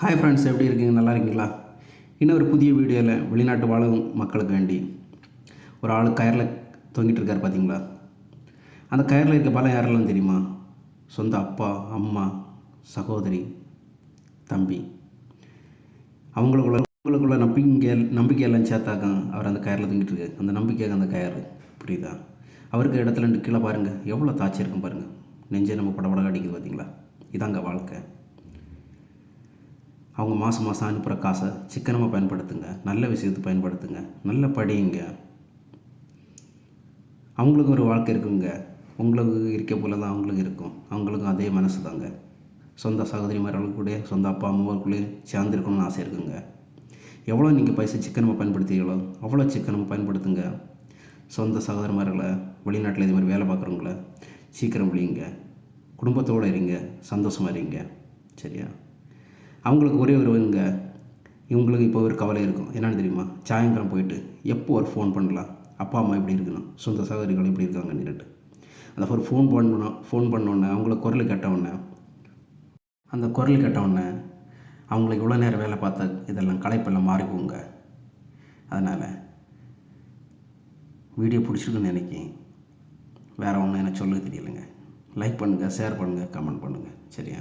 Hi friends எப்படி இருக்கீங்க? நல்லா இருக்கீங்களா? இன்னும் ஒரு புதிய வீடியோவில் வெளிநாட்டு வாழும் மக்களுக்கு வேண்டி ஒரு ஆள் கயரில் தொங்கிட்டு இருக்கார் பார்த்தீங்களா அந்த கயரில் இருக்க பலம் யாரெல்லாம் தெரியுமா? சொந்த அப்பா அம்மா சகோதரி தம்பி. அவங்களுக்குள்ள அவங்களுக்குள்ள நம்பிக்கை நம்பிக்கையெல்லாம் சேர்த்தாக்கம் அவர் அந்த கயரில் தொங்கிட்டு இருக்கு அந்த நம்பிக்கைக்கு அந்த கயறு புரியுதா? அவருக்கு இடத்துல ரெண்டு கீழே பாருங்கள் எவ்வளோ தாச்சி இருக்கும் பாருங்கள் நெஞ்சே நம்ம படபடக அடிக்குது பார்த்தீங்களா இதாங்க வாழ்க்கை. அவங்க மாதம் மாதம் அனுப்புகிற காசை சிக்கனமாக பயன்படுத்துங்க. நல்ல விஷயத்தை பயன்படுத்துங்க. நல்ல படியுங்க அவங்களுக்கும் ஒரு வாழ்க்கை இருக்குங்க. உங்களுக்கு இருக்க போல தான் அவங்களுக்கும் இருக்கும். அவங்களுக்கும் அதே மனசு தாங்க சொந்த சகோதரிமார்களுக்கு கூட சொந்த அப்பா அம்மாவுக்குள்ளேயும் சேர்ந்துருக்கணும்னு ஆசை இருக்குங்க. எவ்வளோ நீங்கள் பைசா சிக்கனமாக பயன்படுத்துகிறீங்களோ அவ்வளோ சிக்கனமாக பயன்படுத்துங்க. சொந்த சகோதரமார்களை வெளிநாட்டில் இது மாதிரி வேலை பார்க்குறவங்கள சீக்கிரம் விழிங்க. குடும்பத்தோடு இருங்க. சந்தோஷமாக இருங்க. சரியா? அவங்களுக்கு ஒரே ஒரு இங்கே இவங்களுக்கு இப்போ ஒரு கவலை இருக்கும். என்னென்னு தெரியுமா? சாயங்காலம் போயிட்டு எப்போ ஒரு ஃபோன் பண்ணலாம்? அப்பா அம்மா எப்படி இருக்கணும்? சொந்த சகோதரிகள் எப்படி இருக்காங்கன்னு சொல்லிட்டு அந்த ஒரு ஃபோன் பண்ணணும் ஃபோன் பண்ணோடனே அவங்கள குரல் கேட்டவுடனே அந்த குரல் கேட்டவுடனே அவங்களுக்கு இவ்வளோ நேரம் வேலை பார்த்த இதெல்லாம் களைப்பெல்லாம் மாறி போங்க அதனால் வீடியோ பிடிச்சிருக்குன்னு நினைக்கி வேறு ஒன்றும் எனக்கு சொல்ல தெரியலைங்க. லைக் பண்ணுங்கள் ஷேர் பண்ணுங்கள் கமெண்ட் பண்ணுங்கள் சரியா?